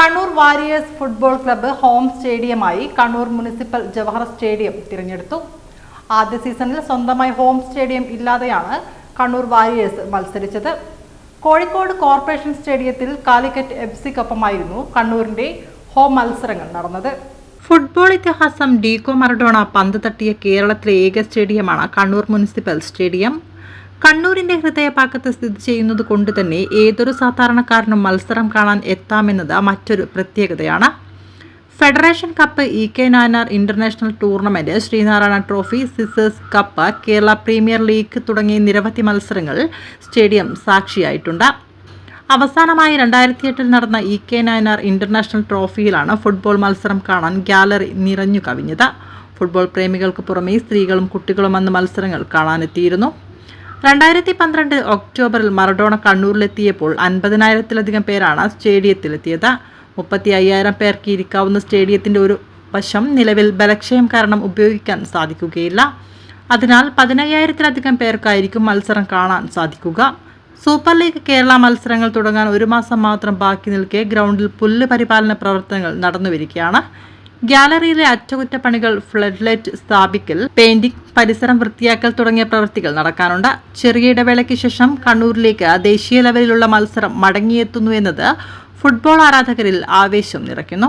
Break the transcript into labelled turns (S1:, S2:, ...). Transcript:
S1: Kannur warriors football club home സ്റ്റേഡിയമായി Kannur municipal Jawahar stadium തിരഞ്ഞെടുത്തു. ആദ്യ സീസണിൽ സ്വന്തമായി ഹോം സ്റ്റേഡിയം ഇല്ലാതെയാണ് കണ്ണൂർ വാരിയേഴ്സ് മത്സരിച്ചത്. കോഴിക്കോട് കോർപ്പറേഷൻ സ്റ്റേഡിയത്തിൽ കാലിക്കറ്റ് എഫ് സിക്കൊപ്പമായിരുന്നു കണ്ണൂരിന്റെ ഹോം മത്സരങ്ങൾ നടന്നത്. ഫുട്ബോൾ ഇതിഹാസം ഡീകോ മറഡോണ പന്ത് തട്ടിയ കേരളത്തിലെ ഏക സ്റ്റേഡിയമാണ് കണ്ണൂർ മുനിസിപ്പൽ സ്റ്റേഡിയം. കണ്ണൂരിന്റെ ഹൃദയഭാഗത്ത് സ്ഥിതി ചെയ്യുന്നത് കൊണ്ട് തന്നെ ഏതൊരു സാധാരണക്കാരനും മത്സരം കാണാൻ എത്താമെന്നത് മറ്റൊരു പ്രത്യേകതയാണ്. Federation cup E K Nayanar international tournament Sreenarayana trophy scissors cup Kerala premier league തുടങ്ങിയ നിരവധി മത്സരങ്ങൾ സ്റ്റേഡിയം സാക്ഷിയായിട്ടുണ്ട്. അവസാനമായി രണ്ടായിരത്തി എട്ടിൽ നടന്ന ഇ കെ നായനാർ ഇന്റർനാഷണൽ ട്രോഫിയിലാണ് ഫുട്ബോൾ മത്സരം കാണാൻ ഗാലറി നിറഞ്ഞു കവിഞ്ഞത്. ഫുട്ബോൾ പ്രേമികൾക്ക് പുറമേ സ്ത്രീകളും കുട്ടികളും അന്ന് മത്സരങ്ങൾ കാണാനെത്തിയിരുന്നു. രണ്ടായിരത്തി പന്ത്രണ്ട് ഒക്ടോബറിൽ മറഡോണ കണ്ണൂരിലെത്തിയപ്പോൾ അൻപതിനായിരത്തിലധികം പേരാണ് സ്റ്റേഡിയത്തിലെത്തിയത്. മുപ്പത്തി അയ്യായിരം പേർക്ക് ഇരിക്കാവുന്ന സ്റ്റേഡിയത്തിന്റെ ഒരു വശം നിലവിൽ ബലക്ഷയം കാരണം ഉപയോഗിക്കാൻ സാധിക്കുകയില്ല. അതിനാൽ പതിനയ്യായിരത്തിലധികം പേർക്കായിരിക്കും മത്സരം കാണാൻ സാധിക്കുക. സൂപ്പർ ലീഗ് കേരള മത്സരങ്ങൾ തുടങ്ങാൻ ഒരു മാസം മാത്രം ബാക്കി നിൽക്കെ ഗ്രൗണ്ടിൽ പുല്ല് പരിപാലന പ്രവർത്തനങ്ങൾ നടന്നുവരികയാണ്. ഗ്യാലറിയിലെ അറ്റകുറ്റപ്പണികൾ ഫ്ലഡ് ലൈറ്റ് സ്ഥാപിക്കൽ പെയിന്റിംഗ് പരിസരം വൃത്തിയാക്കൽ തുടങ്ങിയ പ്രവൃത്തികൾ നടക്കാനുണ്ട്. ചെറിയ ഇടവേളയ്ക്ക് ശേഷം കണ്ണൂരിലേക്ക് ദേശീയ ലെവലിലുള്ള മത്സരം മടങ്ങിയെത്തുന്നു എന്നത് ഫുട്ബോൾ ആരാധകരിൽ ആവേശം നിറയ്ക്കുന്നു.